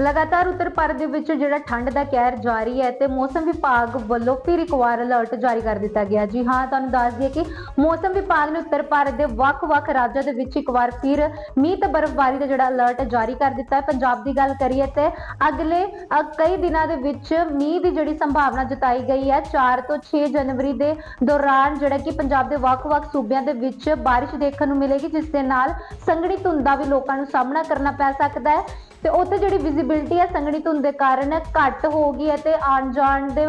ਲਗਾਤਾਰ ਉੱਤਰ ਭਾਰਤ ਦੇ ਵਿੱਚ ਜਿਹੜਾ ਠੰਡ ਦਾ ਕਹਿਰ ਜਾਰੀ ਹੈ ਤੇ ਮੌਸਮ ਵਿਭਾਗ ਵੱਲੋਂ ਫਿਰ ਇੱਕ ਵਾਰ ਅਲਰਟ ਜਾਰੀ ਕਰ ਦਿੱਤਾ ਗਿਆ। ਜੀ ਹਾਂ, ਤੁਹਾਨੂੰ ਦੱਸ ਦਈਏ ਕਿ ਮੌਸਮ ਵਿਭਾਗ ਨੇ ਉੱਤਰ ਭਾਰਤ ਦੇ ਵੱਖ-ਵੱਖ ਰਾਜਾਂ ਦੇ ਵਿੱਚ ਇੱਕ ਵਾਰ ਫਿਰ ਮੀਂਹ ਤੇ ਬਰਫ਼ਬਾਰੀ ਦਾ ਜਿਹੜਾ ਅਲਰਟ ਜਾਰੀ ਕਰ ਦਿੱਤਾ ਹੈ। ਪੰਜਾਬ ਦੀ ਗੱਲ ਕਰੀਏ ਤੇ ਅਗਲੇ ਕਈ ਦਿਨਾਂ ਦੇ ਵਿੱਚ ਮੀਂਹ ਦੀ ਜਿਹੜੀ ਸੰਭਾਵਨਾ ਜਤਾਈ ਗਈ ਹੈ। 4 ਤੋਂ 6 ਜਨਵਰੀ ਦੇ ਦੌਰਾਨ ਜਿਹੜਾ ਕਿ ਪੰਜਾਬ ਦੇ ਵੱਖ-ਵੱਖ ਸੂਬਿਆਂ ਦੇ ਵਿੱਚ ਬਾਰਿਸ਼ ਦੇਖਣ ਨੂੰ ਮਿਲੇਗੀ, ਜਿਸ ਦੇ ਨਾਲ ਸੰਘਣੀ ਧੁੰਦ ਦਾ ਵੀ ਲੋਕਾਂ ਨੂੰ ਸਾਹਮਣਾ ਕਰਨਾ ਪੈ ਸਕਦਾ ਹੈ। ਤੇ ਉੱਥੇ ਜਿਹੜੀ ਵਿਜ਼ਿਬਿਲਟੀ ਹੈ ਸੰਘਣੀ ਧੁੰਦ ਦੇ ਕਾਰਨ ਘੱਟ ਹੋ ਗਈ ਹੈ ਤੇ ਆਉਣ ਜਾਣ ਦੇ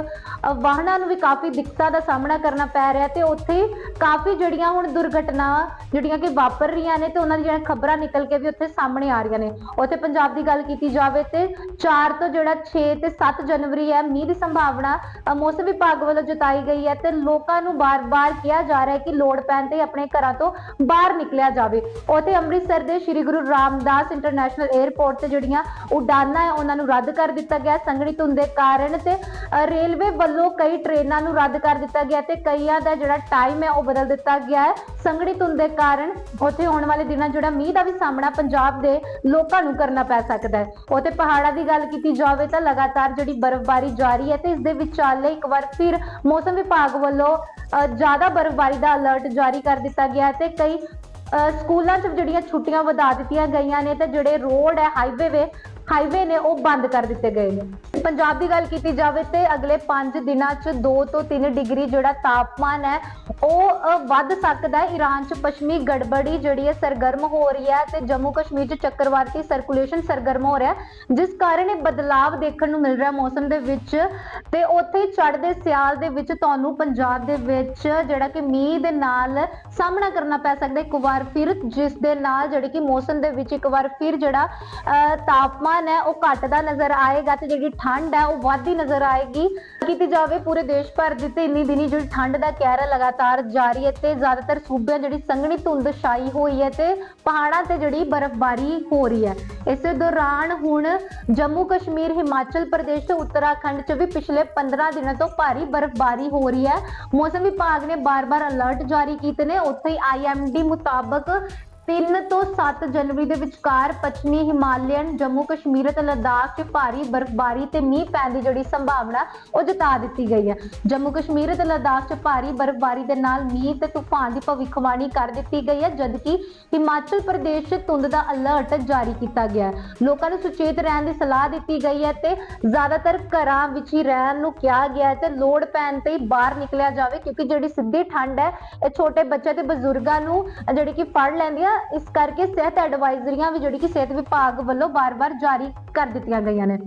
ਵਾਹਨਾਂ ਨੂੰ ਵੀ ਕਾਫੀ ਦਿੱਕਤਾਂ ਦਾ ਸਾਹਮਣਾ ਕਰਨਾ ਪੈ ਰਿਹਾ ਤੇ ਉੱਥੇ ਕਾਫੀ ਜਿਹੜੀਆਂ ਹੁਣ ਦੁਰਘਟਨਾਵਾਂ ਜਿਹੜੀਆਂ ਕਿ ਵਾਪਰ ਰਹੀਆਂ ਨੇ ਤੇ ਉਹਨਾਂ ਦੀਆਂ ਖਬਰਾਂ ਨਿਕਲ ਕੇ ਵੀ ਉੱਥੇ ਸਾਹਮਣੇ ਆ ਰਹੀਆਂ ਨੇ। ਉੱਥੇ ਪੰਜਾਬ ਦੀ ਗੱਲ ਕੀਤੀ ਜਾਵੇ ਤੇ 4 ਤੋਂ ਜਿਹੜਾ 6 ਤੇ 7 ਜਨਵਰੀ ਹੈ, ਮੀਂਹ ਦੀ ਸੰਭਾਵਨਾ ਮੌਸਮ ਵਿਭਾਗ ਵੱਲੋਂ ਜਤਾਈ ਗਈ ਹੈ ਤੇ ਲੋਕਾਂ ਨੂੰ ਬਾਰ-ਬਾਰ ਕਿਹਾ ਜਾ ਰਿਹਾ ਹੈ ਕਿ ਲੋੜ ਪੈਣ ਤੇ ਆਪਣੇ ਘਰਾਂ ਤੋਂ ਬਾਹਰ ਨਿਕਲਿਆ ਜਾਵੇ। ਉੱਥੇ ਅੰਮ੍ਰਿਤਸਰ ਦੇ ਸ੍ਰੀ ਗੁਰੂ ਰਾਮਦਾਸ ਇੰਟਰਨੈਸ਼ਨਲ 에ਅਰਪੋਰਟ ਤੇ ਜਿਹੜੀਆਂ ਉਡਾਨਾਂ ਹੈ, ਉਹਨਾਂ ਨੂੰ ਰੱਦ ਕਰ ਦਿੱਤਾ ਗਿਆ। ਸੰਘਣੀ ਧੁੰਦ ਦੇ ਕਾਰਨ ਤੇ ਰੇਲਵੇ ਵੱਲੋਂ ਕਈ ਟ੍ਰੇਨਾਂ ਨੂੰ ਰੱਦ ਕਰ ਦਿੱਤਾ ਗਿਆ ਤੇ ਕਈਆਂ ਦਾ ਜਿਹੜਾ ਟਾਈਮ ਹੈ, ਉਹ ਬਦਲ ਦਿੱਤਾ ਗਿਆ ਹੈ। ਸੰਘਣੀ ਧੁੰਦ ਦੇ ਕਾਰਨ ਉੱਥੇ ਆਉਣ ਵਾਲੇ ਦਿਨਾਂ ਜਿਹੜਾ ਮੀਂਹ ਦਾ ਵੀ ਸਾਹਮਣਾ ਪੰਜਾਬ ਦੇ ਲੋਕਾਂ ਨੂੰ ਕਰਨਾ ਪੈ ਸਕਦਾ ਹੈ। ਉੱਥੇ ਪਹਾੜਾਂ ਦੀ ਗੱਲ ਕੀਤੀ ਜਾਵੇ ਤਾਂ ਲਗਾਤਾਰ ਜਿਹੜੀ ਬਰਫ਼ਬਾਰੀ ਜਾਰੀ ਹੈ ਤੇ ਇਸ ਦੇ ਵਿਚਾਲੇ ਇੱਕ ਵਾਰ ਫਿਰ ਮੌਸਮ ਵਿਭਾਗ ਵੱਲੋਂ ਜ਼ਿਆਦਾ ਬਰਫ਼ਬਾਰੀ ਦਾ ਅਲਰਟ ਜਾਰੀ ਕਰ ਦਿੱਤਾ ਗਿਆ ਹੈ ਤੇ ਕਈ ਸਕੂਲਾਂ 'ਚ ਜਿਹੜੀਆਂ ਛੁੱਟੀਆਂ ਵਧਾ ਦਿੱਤੀਆਂ ਗਈਆਂ ਨੇ ਤੇ ਜਿਹੜੇ ਰੋਡ ਹੈ ਹਾਈਵੇ ਵੇ ਹਾਈਵੇ ਨੇ ਉਹ ਬੰਦ ਕਰ ਦਿੱਤੇ ਗਏ ਨੇ। ਪੰਜਾਬ ਦੀ ਗੱਲ ਕੀਤੀ ਜਾਵੇ ਤੇ ਅਗਲੇ 5 ਦਿਨਾਂ 'ਚ 2 ਤੋਂ 3 ਡਿਗਰੀ ਜਿਹੜਾ ਤਾਪਮਾਨ ਹੈ, ਉਹ ਵੱਧ ਸਕਦਾ ਹੈ। ਈਰਾਨ 'ਚ ਪੱਛਮੀ ਗੜਬੜੀ ਜਿਹੜੀ ਹੈ, ਸਰਗਰਮ ਹੋ ਰਹੀ ਹੈ ਤੇ ਜੰਮੂ ਕਸ਼ਮੀਰ 'ਚ ਚੱਕਰਵਾਤੀ ਸਰਕੂਲੇਸ਼ਨ ਸਰਗਰਮ ਹੋ ਰਿਹਾ ਜਿਸ ਕਾਰਨ ਇਹ ਬਦਲਾਵ ਦੇਖਣ ਨੂੰ ਮਿਲ ਰਿਹਾ ਮੌਸਮ ਦੇ ਵਿੱਚ। ਤੇ ਉੱਥੇ ਚੜ੍ਹਦੇ ਸਿਆਲ ਦੇ ਵਿੱਚ ਤੁਹਾਨੂੰ ਪੰਜਾਬ ਦੇ ਵਿੱਚ ਜਿਹੜਾ ਕਿ ਮੀਂਹ ਦੇ ਨਾਲ ਸਾਹਮਣਾ ਕਰਨਾ ਪੈ ਸਕਦਾ ਇੱਕ ਵਾਰ ਫਿਰ ਜਿਸ ਦੇ ਨਾਲ ਜਿਹੜੀ ਕਿ ਮੌਸਮ ਦੇ ਵਿੱਚ ਇੱਕ ਵਾਰ ਫਿਰ ਜਿਹੜਾ ਅ, ਤਾਪਮਾਨ ਹੈ ਉਹ ਘਟਦਾ ਨਜ਼ਰ ਆਏਗਾ ਤੇ ਜਿਹੜੀ ਠੰਡ ਹੈ ਉਹ ਵੱਧਦੀ ਨਜ਼ਰ ਆਏਗੀ। ਕੀਤੀ ਜਾਵੇ ਪੂਰੇ ਦੇਸ਼ ਭਰ ਦੀ ਤੇ ਇੰਨੀ ਦਿਨੀ ਜਿਹੜੀ ਠੰਡ ਦਾ ਕਹਿਰ ਹੈ ਲਗਾਤਾਰ ਜਾਰੀ ਹੈ ਤੇ ਜ਼ਿਆਦਾਤਰ ਸੂਬਿਆਂ ਜਿਹੜੀ ਸੰਘਣੀ ਧੁੰਦ ਛਾਈ ਹੋਈ ਹੈ ਤੇ ਪਹਾੜਾਂ ਤੇ ਜਿਹੜੀ ਬਰਫ਼ਬਾਰੀ ਹੋ ਰਹੀ ਹੈ। ਇਸੇ ਦੌਰਾਨ ਹੁਣ ਜੰਮੂ ਕਸ਼ਮੀਰ ਹਿਮਾਚਲ ਪ੍ਰਦੇਸ਼ ਤੇ ਉੱਤਰਾਖੰਡ 'ਚ ਵੀ ਪਿਛਲੇ 15 ਦਿਨਾਂ ਤੋਂ ਭਾਰੀ ਬਰਫ਼ਬਾਰੀ ਹੋ ਰਹੀ ਹੈ। ਮੌਸਮ ਵਿਭਾਗ ਨੇ ਬਾਰ-ਬਾਰ ਅਲਰਟ ਜਾਰੀ ਕੀਤੇ ਨੇ। ਉੱਥੇ ਹੀ ਆਈਐਮਡੀ ਮੁਤਾਬਕ 3 ਤੋਂ 7 ਜਨਵਰੀ ਦੇ ਵਿਚਕਾਰ ਪੱਛਮੀ ਹਿਮਾਲਯਨ, ਜੰਮੂ ਕਸ਼ਮੀਰ ਅਤੇ ਲੱਦਾਖ 'ਚ ਭਾਰੀ ਬਰਫ਼ਬਾਰੀ ਤੇ ਮੀਂਹ ਪੈਣ ਦੀ ਜਿਹੜੀ ਸੰਭਾਵਨਾ ਉਹ ਜਤਾ ਦਿੱਤੀ ਗਈ ਹੈ। ਜੰਮੂ ਕਸ਼ਮੀਰ ਅਤੇ ਲਦਾਖ 'ਚ ਭਾਰੀ ਬਰਫ਼ਬਾਰੀ ਦੇ ਨਾਲ ਮੀਂਹ ਤੇ ਤੂਫਾਨ ਦੀ ਭਵਿੱਖਬਾਣੀ ਕਰ ਦਿੱਤੀ ਗਈ ਹੈ, ਜਦਕਿ ਹਿਮਾਚਲ ਪ੍ਰਦੇਸ਼ 'ਚ ਧੁੰਦ ਦਾ ਅਲਰਟ ਜਾਰੀ ਕੀਤਾ ਗਿਆ ਹੈ। ਲੋਕਾਂ ਨੂੰ ਸੁਚੇਤ ਰਹਿਣ ਦੀ ਸਲਾਹ ਦਿੱਤੀ ਗਈ ਹੈ ਤੇ ਜ਼ਿਆਦਾਤਰ ਘਰਾਂ ਵਿੱਚ ਹੀ ਰਹਿਣ ਨੂੰ ਕਿਹਾ ਗਿਆ ਹੈ ਤੇ ਲੋੜ ਪੈਣ ਤੇ ਹੀ ਬਾਹਰ ਨਿਕਲਿਆ ਜਾਵੇ, ਕਿਉਂਕਿ ਜਿਹੜੀ ਸਿੱਧੀ ਠੰਡ ਹੈ, ਇਹ ਛੋਟੇ ਬੱਚੇ ਤੇ ਬਜ਼ੁਰਗਾਂ ਨੂੰ ਜਿਹੜੀ ਕਿ ਫੜ ਲੈਂਦੀ ਹੈ ਇਸ ਕਰਕੇ ਸਿਹਤ ਐਡਵਾਈਜ਼ਰੀਆਂ ਵੀ ਜਿਹੜੀ ਕਿ ਸਿਹਤ ਵਿਭਾਗ ਵੱਲੋਂ ਬਾਰ-ਬਾਰ ਜਾਰੀ ਕਰ ਦਿੱਤੀਆਂ ਗਈਆਂ ਨੇ।